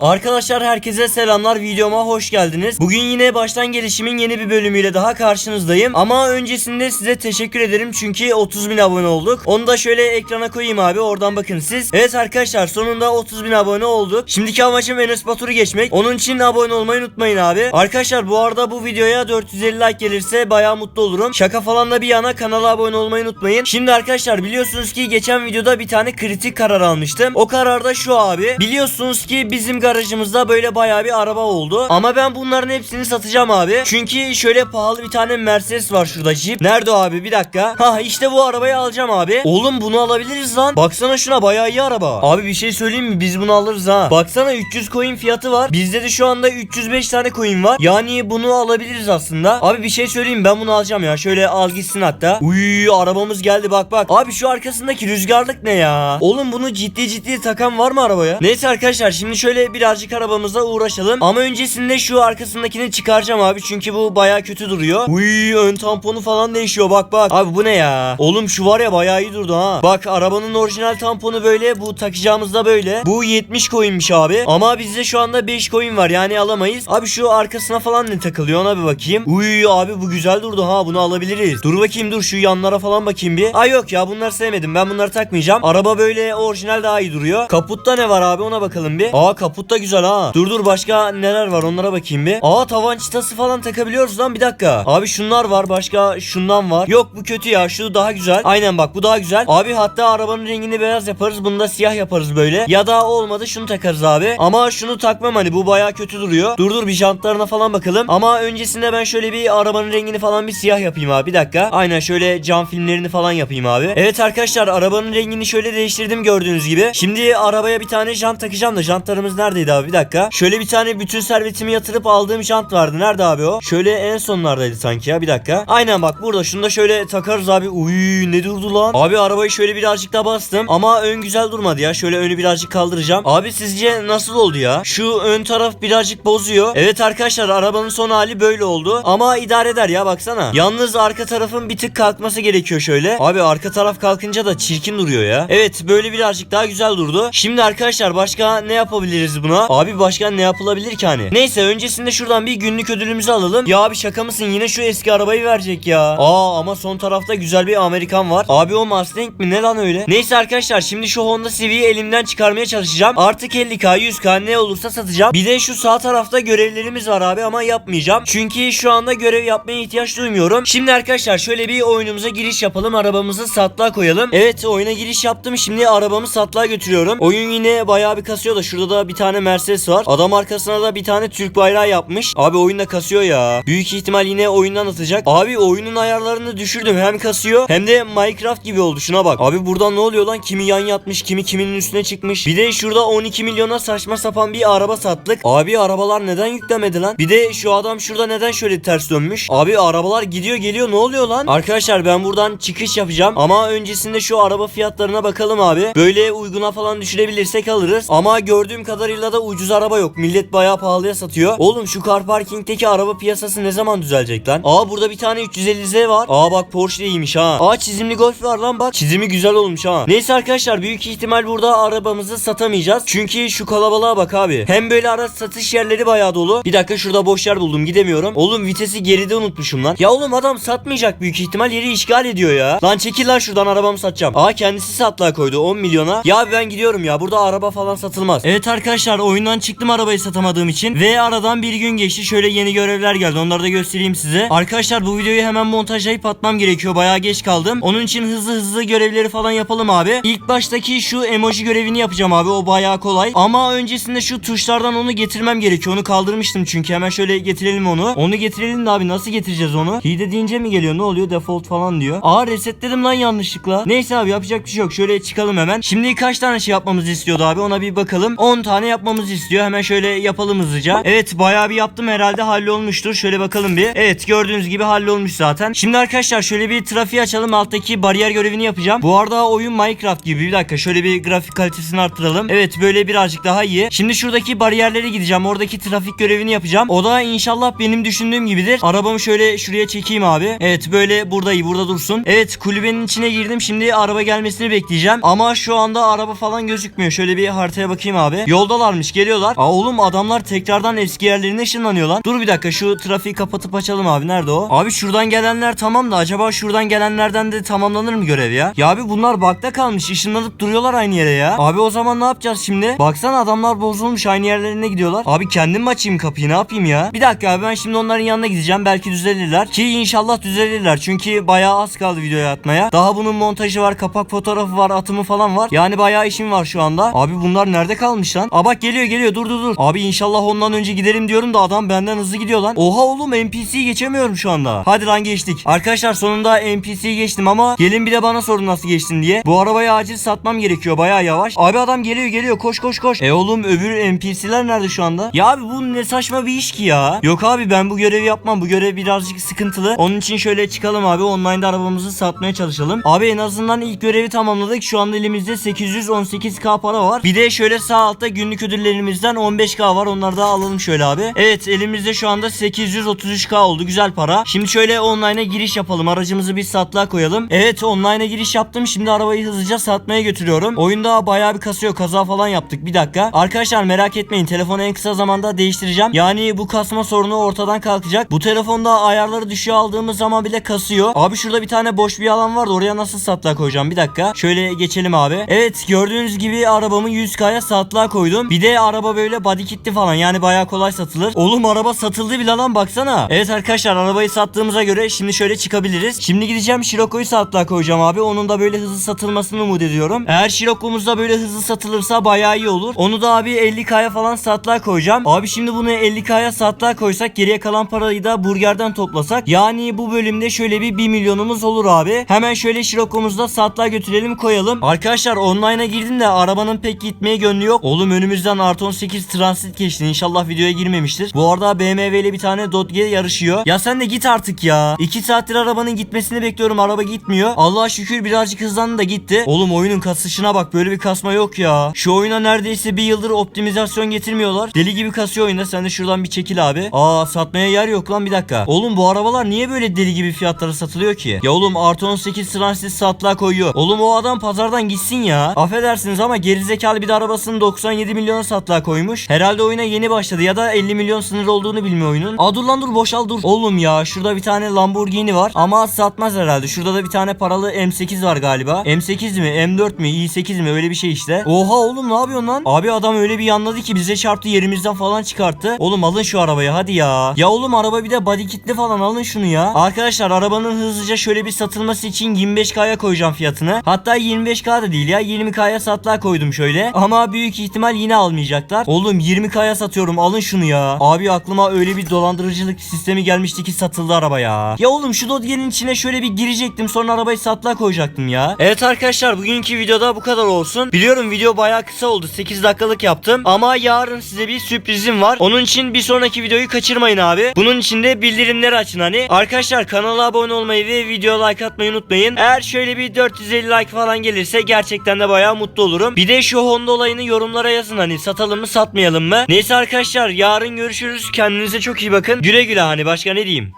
Arkadaşlar herkese selamlar videoma hoş geldiniz. Bugün yine baştan gelişimin yeni bir bölümüyle daha karşınızdayım. Ama öncesinde size teşekkür ederim çünkü 30 bin abone olduk. Onu da şöyle ekrana koyayım abi oradan bakın siz. Evet arkadaşlar sonunda 30 bin abone olduk. Şimdiki amacım Enes Batur'u geçmek. Onun için abone olmayı unutmayın abi. Arkadaşlar bu arada bu videoya 450 like gelirse bayağı mutlu olurum. Şaka falan da bir yana kanala abone olmayı unutmayın. Şimdi arkadaşlar biliyorsunuz ki geçen videoda bir tane kritik karar almıştım. O karar da şu abi. Biliyorsunuz ki bizim garajımızda böyle bayağı bir araba oldu. Ama ben bunların hepsini satacağım abi. Çünkü şöyle pahalı bir tane Mercedes var şurada Jeep. Nerede abi bir dakika. Ha işte bu arabayı alacağım abi. Oğlum bunu alabiliriz lan. Baksana şuna bayağı iyi araba. Abi bir şey söyleyeyim mi? Biz bunu alırız ha. Baksana 300 coin fiyatı var. Bizde de şu anda 305 tane coin var. Yani bunu alabiliriz aslında. Abi bir şey söyleyeyim ben bunu alacağım ya. Şöyle al gitsin hatta. Uy arabamız geldi bak bak. Abi şu arkasındaki rüzgarlık ne ya? Oğlum bunu ciddi ciddi takan var mı arabaya? Neyse arkadaşlar şimdi şöyle birazcık arabamızla uğraşalım. Ama öncesinde şu arkasındakini çıkaracağım abi. Çünkü bu baya kötü duruyor. Uy ön tamponu falan değişiyor bak bak. Abi bu ne ya? Oğlum şu var ya bayağı iyi durdu ha. Bak arabanın orijinal tamponu böyle. Bu takacağımız da böyle. Bu 70 coinmiş abi. Ama bizde şu anda 5 coin var. Yani alamayız. Abi şu arkasına falan ne takılıyor ona bir bakayım. Uy abi bu güzel durdu ha. Bunu alabiliriz. Dur bakayım dur şu yanlara falan bakayım bir. Ay yok ya bunları sevmedim. Ben bunları takmayacağım. Araba böyle orijinal daha iyi duruyor. Kaputta ne var abi ona bakalım bir. Aa kaputta güzel ha. Dur dur başka neler var onlara bakayım bir. Aa tavan çıtası falan takabiliyoruz lan bir dakika. Abi şunlar var başka şundan var. Yok bu kötü ya şu daha güzel. Aynen bak bu daha güzel. Abi hatta arabanın rengini beyaz yaparız. Bunu da siyah yaparız böyle. Ya da olmadı şunu takarız abi. Ama şunu takmam hani bu baya kötü duruyor. Dur dur bir jantlarına falan bakalım. Ama öncesinde ben şöyle bir arabanın rengini falan bir siyah yapayım abi. Bir dakika. Aynen şöyle cam filmlerini falan yapayım abi. Evet arkadaşlar arabanın rengini şöyle değiştirdim gördüğünüz gibi. Şimdi arabaya bir tane jant takacağım da jantlarımız neredeydi abi bir dakika. Şöyle bir tane bütün servetimi yatırıp aldığım jant vardı. Nerede abi o? Şöyle en sonlardaydı sanki ya bir dakika. Aynen bak burada şunu da şöyle takarız abi. Uy ne durdu lan? Abi arabayı şöyle birazcık daha bastım ama ön güzel durmadı ya. Şöyle önü birazcık kaldıracağım. Abi sizce nasıl oldu ya? Şu ön taraf birazcık bozuyor. Evet arkadaşlar arabanın son hali böyle oldu. Ama idare eder ya baksana. Yalnız arka tarafın bir tık kalkması gerekiyor şöyle. Abi arka taraf kalkınca da çirkin duruyor ya. Evet böyle birazcık daha güzel durdu. Şimdi arkadaşlar başka ne yapabiliriz buna? Abi başka ne yapılabilir ki hani? Neyse öncesinde şuradan bir günlük ödülümüzü alalım. Ya abi şaka mısın yine şu eski arabayı verecek ya. Aa ama son tarafta güzel bir Amerikan var. Abi o Mustang mi ne lan öyle? Neyse arkadaşlar şimdi şu Honda Civic'i elimden çıkarmaya çalışacağım. Artık 50k 100k ne olursa satacağım. Bir de şu sağ tarafta görevlerimiz var abi ama yapmayacağım. Çünkü şu anda görev yapmaya ihtiyaç duymuyorum. Şimdi arkadaşlar şöyle bir oyunumuza giriş yapalım. Arabamızı satlığa koyalım. Evet oyuna giriş yaptım. Şimdi arabamı satlığa götürüyorum. Oyun yine bayağı bir kasıyor da şurada da bir tane Mercedes var. Adam arkasına da bir tane Türk bayrağı yapmış. Abi oyunda kasıyor ya. Büyük ihtimal yine oyundan atacak. Abi oyunun ayarlarını düşürdüm. Hem kasıyor hem de Minecraft gibi oldu. Şuna bak. Abi buradan ne oluyor lan? Kimi yan yatmış, kimi kiminin üstüne çıkmış. Bir de şurada 12 milyona saçma sapan bir araba sattık. Abi arabalar neden yüklemedi lan? Bir de şu adam şurada neden şöyle ters dönmüş? Abi arabalar gidiyor geliyor ne oluyor lan? Arkadaşlar ben buradan çıkış yapacağım. Ama öncesinde şu araba fiyatlarına bakalım abi. Böyle uyguna falan düşürebilirsek alırız. Ama gördüğüm kadarıyla da ucuz araba yok. Millet bayağı pahalıya satıyor. Oğlum şu car parkingteki araba piyasası ne zaman düzelecek lan? Aa burada bir tane 350Z var. Aa bak Porsche iyiymiş ha. Aa çizimli Golf var lan bak. Çizimi güzel olmuş ha. Neyse arkadaşlar büyük ihtimal burada arabamızı satamayacağız. Çünkü şu kalabalığa bak abi. Hem böyle araç satış yerleri bayağı dolu. Bir dakika şurada boş yer buldum gidemiyorum. Oğlum vitesi geride unutmuşum lan. Ya oğlum adam satmayacak büyük ihtimal yeri işgal ediyor ya. Lan çekil lan şuradan arabamı satacağım. Aa kendisi satlığa koydu 10 milyona. Ya ben gidiyorum ya burada araba falan satılmaz. Evet arkadaşlar oyundan çıktım arabayı satamadığım için. Ve aradan bir gün geçti. Şöyle yeni görevler geldi. Onları da göstereyim size. Arkadaşlar bu videoyu hemen montajlayıp atmam gerekiyor. Bayağı geç kaldım. Onun için hızlı hızlı görevleri falan yapalım abi. İlk baştaki şu emoji görevini yapacağım abi. O bayağı kolay. Ama öncesinde şu tuşlardan onu getirmem gerekiyor. Onu kaldırmıştım çünkü. Hemen şöyle getirelim onu. Onu getirelim de abi nasıl getireceğiz onu? Hide deyince mi geliyor? Ne oluyor? Default falan diyor. Aa resetledim lan yanlışlıkla. Neyse abi yapacak bir şey yok. Şöyle çıkalım hemen. Şimdi kaç tane şey yapmamızı istiyordu abi? Ona bir bakalım. 10 tane yapmamızı istiyor. Hemen şöyle yapalım hızlıca. Evet bayağı bir yaptım herhalde hallolmuştur. Şöyle bakalım bir. Evet gördüğünüz gibi hallolmuş zaten. Şimdi arkadaşlar şöyle bir trafiği açalım. Alttaki bariyer görevini yapacağım. Bu arada oyun Minecraft gibi. Bir dakika şöyle bir grafik kalitesini arttıralım. Evet böyle birazcık daha iyi. Şimdi şuradaki bariyerlere gideceğim. Oradaki trafik görevini yapacağım. O da inşallah benim düşündüğüm gibidir. Arabamı şöyle şuraya çekeyim abi. Evet böyle burada iyi burada dursun. Evet kulübenin içine girdim. Şimdi araba gelmesini bekleyeceğim. Ama şu anda araba falan gözükmüyor. Şöyle bir haritaya bakayım abi. Yoldalar geliyorlarmış geliyorlar. Aa oğlum adamlar tekrardan eski yerlerine ışınlanıyor lan. Dur bir dakika şu trafiği kapatıp açalım abi. Nerede o? Abi şuradan gelenler tamam da acaba şuradan gelenlerden de tamamlanır mı görev ya? Ya abi bunlar bakta kalmış. ışınlanıp duruyorlar aynı yere ya. Abi o zaman ne yapacağız şimdi? Baksana adamlar bozulmuş aynı yerlerine gidiyorlar. Abi kendim mi açayım kapıyı ne yapayım ya? Bir dakika abi ben şimdi onların yanına gideceğim. Belki düzelirler. Ki inşallah düzelirler. Çünkü bayağı az kaldı videoya atmaya. Daha bunun montajı var, kapak fotoğrafı var, atımı falan var. Yani bayağı işim var şu anda. Abi bunlar nerede kalmış lan? Aa bak geliyor geliyor dur dur dur. Abi inşallah ondan önce giderim diyorum da adam benden hızlı gidiyor lan. Oha oğlum NPC'yi geçemiyorum şu anda. Hadi lan geçtik. Arkadaşlar sonunda NPC'yi geçtim ama gelin bir de bana sorun nasıl geçtin diye. Bu arabayı acil satmam gerekiyor bayağı yavaş. Abi adam geliyor geliyor koş koş koş. E oğlum öbür NPC'ler nerede şu anda? Ya abi bu ne saçma bir iş ki ya. Yok abi ben bu görevi yapmam. Bu görev birazcık sıkıntılı. Onun için şöyle çıkalım abi. Online'da arabamızı satmaya çalışalım. Abi en azından ilk görevi tamamladık. Şu anda elimizde 818k para var. Bir de şöyle sağ altta günlük ödüllerimizden 15k var. Onları da alalım şöyle abi. Evet elimizde şu anda 833k oldu. Güzel para. Şimdi şöyle online'a giriş yapalım. Aracımızı bir satlığa koyalım. Evet online'a giriş yaptım. Şimdi arabayı hızlıca satmaya götürüyorum. Oyunda bayağı bir kasıyor. Kaza falan yaptık. Bir dakika. Arkadaşlar merak etmeyin. Telefonu en kısa zamanda değiştireceğim. Yani bu kasma sorunu ortadan kalkacak. Bu telefonda ayarları düşüğe aldığımız zaman bile kasıyor. Abi şurada bir tane boş bir alan vardı. Oraya nasıl satlığa koyacağım? Bir dakika. Şöyle geçelim abi. Evet gördüğünüz gibi arabamı 100k'ya satlığa koydum. Bir de araba böyle body kitli falan. Yani bayağı kolay satılır. Oğlum araba satıldı bile lan baksana. Evet arkadaşlar arabayı sattığımıza göre şimdi şöyle çıkabiliriz. Şimdi gideceğim Scirocco'yu satlığa koyacağım abi. Onun da böyle hızlı satılmasını umut ediyorum. Eğer Scirocco'muz da böyle hızlı satılırsa bayağı iyi olur. Onu da abi 50k'ya falan satlığa koyacağım. Abi şimdi bunu 50k'ya satlığa koysak geriye kalan parayı da burgerden toplasak. Yani bu bölümde şöyle bir 1 milyonumuz olur abi. Hemen şöyle Scirocco'muzu da satlığa götürelim koyalım. Arkadaşlar online'a girdim de arabanın pek gitmeye gönlü yok. Oğlum önümüzden Artı 18 Transit geçti. İnşallah videoya girmemiştir. Bu arada BMW ile bir tane Dodge yarışıyor. Ya sen de git artık ya. 2 saattir arabanın gitmesini bekliyorum. Araba gitmiyor. Allah'a şükür birazcık hızlandı da gitti. Oğlum oyunun kasışına bak. Böyle bir kasma yok ya. Şu oyuna neredeyse bir yıldır optimizasyon getirmiyorlar. Deli gibi kasıyor oyunda. Sen de şuradan bir çekil abi. Aa satmaya yer yok lan bir dakika. Oğlum bu arabalar niye böyle deli gibi fiyatlara satılıyor ki? Ya oğlum Artı 18 Transit satlığa koyuyor. Oğlum o adam pazardan gitsin ya. Affedersiniz ama gerizekalı bir de arabasını 97 milyona satlığa koymuş. Herhalde oyuna yeni başladı ya da 50 milyon sınır olduğunu bilmiyor oyunun. Aa dur lan dur boşal dur. Oğlum ya şurada bir tane Lamborghini var ama satmaz herhalde. Şurada da bir tane paralı M8 var galiba. M8 mi M4 mi i8 mi öyle bir şey işte. Oha oğlum ne yapıyorsun lan? Abi adam öyle bir yanladı ki bize çarptı yerimizden falan çıkarttı. Oğlum alın şu arabayı hadi ya. Ya oğlum araba bir de body kitli falan alın şunu ya. Arkadaşlar arabanın hızlıca şöyle bir satılması için 25k'ya koyacağım fiyatını. Hatta 25k da değil ya 20k'ya satlığa koydum şöyle. Ama büyük ihtimal yine almayacaklar. Oğlum 20k'ya satıyorum alın şunu ya. Abi aklıma öyle bir dolandırıcılık sistemi gelmişti ki satıldı araba ya. Ya oğlum şu Dodge'nin içine şöyle bir girecektim sonra arabayı satlığa koyacaktım ya. Evet arkadaşlar bugünkü videoda bu kadar olsun. Biliyorum video bayağı kısa oldu 8 dakikalık yaptım. Ama yarın size bir sürprizim var. Onun için bir sonraki videoyu kaçırmayın abi. Bunun için de bildirimleri açın hani. Arkadaşlar kanala abone olmayı ve video like atmayı unutmayın. Eğer şöyle bir 450 like falan gelirse gerçekten de bayağı mutlu olurum. Bir de şu Honda olayını yorumlara yazın hani satalım mı satmayalım mı? Neyse arkadaşlar yarın görüşürüz. Kendinize çok iyi bakın. Güle güle hani başka ne diyeyim.